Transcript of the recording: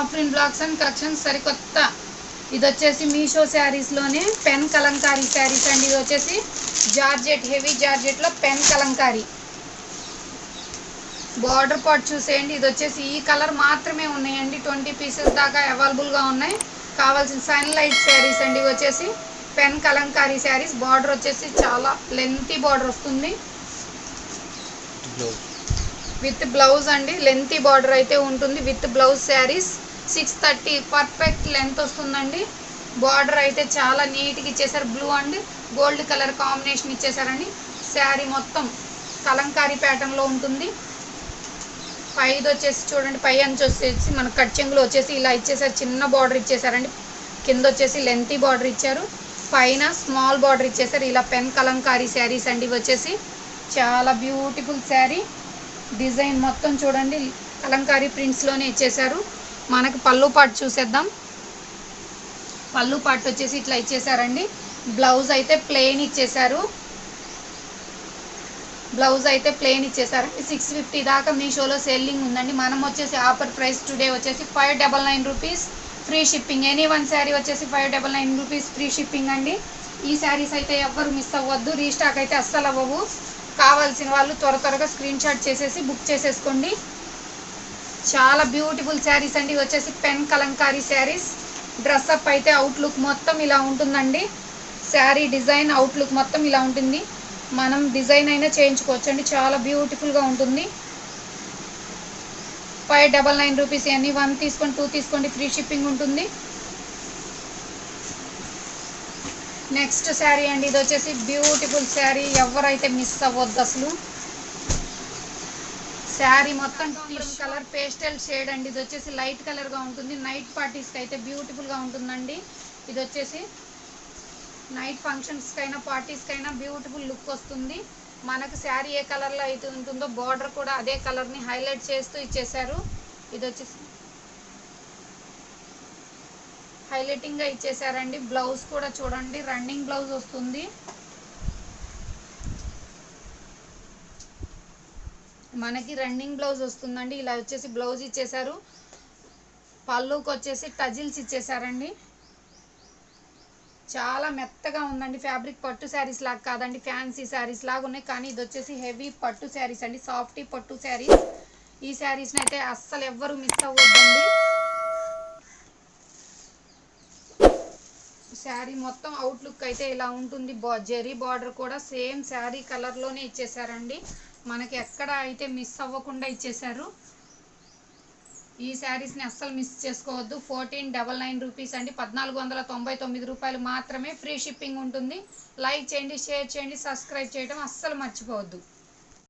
Afrin blocks and collections సరికొత్త. ఇది వచ్చేసి మీషో శారీస్లోనే పెన్ కలంకారీ శారీస్ అండి. ఇది వచ్చేసి జార్జెట్ హెవీ జార్జెట్లో పెన్ కలంకారీ. బార్డర్ పార్ట్ చూసేయండి. ఇది వచ్చేసి ఈ కలర్ మాత్రమే ఉన్నాయండి. ట్వంటీ పీసెస్ దాకా అవైలబుల్గా ఉన్నాయి. కావాల్సిన సన్లైట్ శారీస్ అండి. ఇవి వచ్చేసి పెన్ కలంకారీ శారీస్. బార్డర్ వచ్చేసి చాలా లెంతీ బార్డర్ వస్తుంది. విత్ బ్లౌజ్ అండి. లెంతీ బార్డర్ అయితే ఉంటుంది. With blouse saris. Six thirty perfect length వస్తుందండి. బార్డర్ అయితే చాలా నీట్గా ఇచ్చేసారు blue and gold colour combination ఇచ్చేసారండి sari మొత్తం కలంకారీ ప్యాటర్న్లో ఉంటుంది. పైది వచ్చేసి చూడండి పై అంచు వచ్చేసి మన కట్చెంగులు వచ్చేసి ఇలా ఇచ్చేసారు చిన్న బార్డర్ ఇచ్చేసారండి కింద వచ్చేసి లెంతీ బార్డర్ ఇచ్చారు. పైన స్మాల్ బార్డర్ ఇచ్చేసారు ఇలా పెన్ కలంకారీ శారీస్ అండి ఇవి వచ్చేసి. చాలా బ్యూటిఫుల్ శారీ. డిజైన్ మొత్తం చూడండి కలంకారీ ప్రింట్స్లోనే ఇచ్చేసారు మనకు పళ్ళు పాటు చూసేద్దాం. పళ్ళు పాటు వచ్చేసి ఇట్లా ఇచ్చేసారండి. బ్లౌజ్ అయితే ప్లెయిన్ ఇచ్చేసారు. బ్లౌజ్ అయితే ప్లెయిన్ ఇచ్చేసారండి. సిక్స్ ఫిఫ్టీ దాకా మీషోలో సెల్లింగ్ ఉందండి. మనం వచ్చేసి ఆఫర్ ప్రైస్ టుడే వచ్చేసి five double nine rupees free shipping. Any one sari వచ్చేసి five double nine rupees free shipping అండి. ఈ శారీస్ అయితే ఎవ్వరు మిస్ అవ్వద్దు. రీస్టాక్ అయితే అస్సలు అవ్వవు. కావాల్సిన వాళ్ళు త్వర త్వరగా స్క్రీన్ షాట్ చేసేసి బుక్ చేసేసుకోండి. చాలా బ్యూటిఫుల్ శారీస్ అండి. వచ్చేసి pen kalamkari saris dress up అయితే అవుట్లుక్ మొత్తం ఇలా ఉంటుందండి. శారీ డిజైన్ అవుట్లుక్ మొత్తం ఇలా ఉంటుంది. మనం డిజైన్ అయినా చేయించుకోవచ్చు అండి చాలా బ్యూటిఫుల్గా ఉంటుంది. ఫైవ్ డబల్ నైన్ రూపీస్ ఎన్ని వన్ తీసుకోండి టూ తీసుకోండి ఫ్రీ షిప్పింగ్ ఉంటుంది. నెక్స్ట్ శారీ అండి. ఇది వచ్చేసి బ్యూటిఫుల్ శారీ ఎవరైతే మిస్ అవ్వద్దు అసలు శారీ మొత్తం కలర్ పేస్టల్ షేడ్ అండి. ఇది వచ్చేసి లైట్ కలర్గా ఉంటుంది. నైట్ పార్టీస్కి అయితే బ్యూటిఫుల్గా ఉంటుందండి. ఇది వచ్చేసి నైట్ ఫంక్షన్స్కైనా పార్టీస్కైనా బ్యూటిఫుల్ లుక్ వస్తుంది. మనకు శారీ ఏ కలర్లో అయితే ఉంటుందో బార్డర్ కూడా అదే కలర్ని హైలైట్ చేస్తూ ఇచ్చేసారు ఇది వచ్చేసి హైలైటింగ్గా ఇచ్చేసారండి బ్లౌజ్ కూడా చూడండి. రన్నింగ్ బ్లౌజ్ వస్తుంది. మనకి రన్నింగ్ బ్లౌజ్ వస్తుందండి. ఇలా వచ్చేసి బ్లౌజ్ ఇచ్చేసారు పళ్ళుకి వచ్చేసి టజిల్స్ ఇచ్చేసారండి చాలా మెత్తగా ఉందండి. ఫ్యాబ్రిక్ పట్టు శారీస్ లాగా కాదండి. ఫ్యాన్సీ శారీస్ లాగా ఉన్నాయి. కానీ ఇది వచ్చేసి హెవీ పట్టు శారీస్ అండి. సాఫ్టీ పట్టు శారీస్. ఈ శారీస్ని అయితే అస్సలు ఎవ్వరు మిస్ అవ్వద్దండి. శారీ మొత్తం అవుట్లుక్ అయితే ఇలా ఉంటుంది. బా జెరీ బార్డర్ కూడా సేమ్ శారీ కలర్లోనే ఇచ్చేసారండి మనకి ఎక్కడ అయితే మిస్ అవ్వకుండా ఇచ్చేసారు ఈ శారీస్ని అస్సలు మిస్ చేసుకోవద్దు. ఫోర్టీన్ డబల్ నైన్ రూపీస్ అండి. పద్నాలుగు వందల తొంభై తొమ్మిది రూపాయలు మాత్రమే ఫ్రీ షిప్పింగ్ ఉంటుంది. లైక్ చేయండి షేర్ చేయండి సబ్స్క్రైబ్ చేయడం అస్సలు మర్చిపోవద్దు.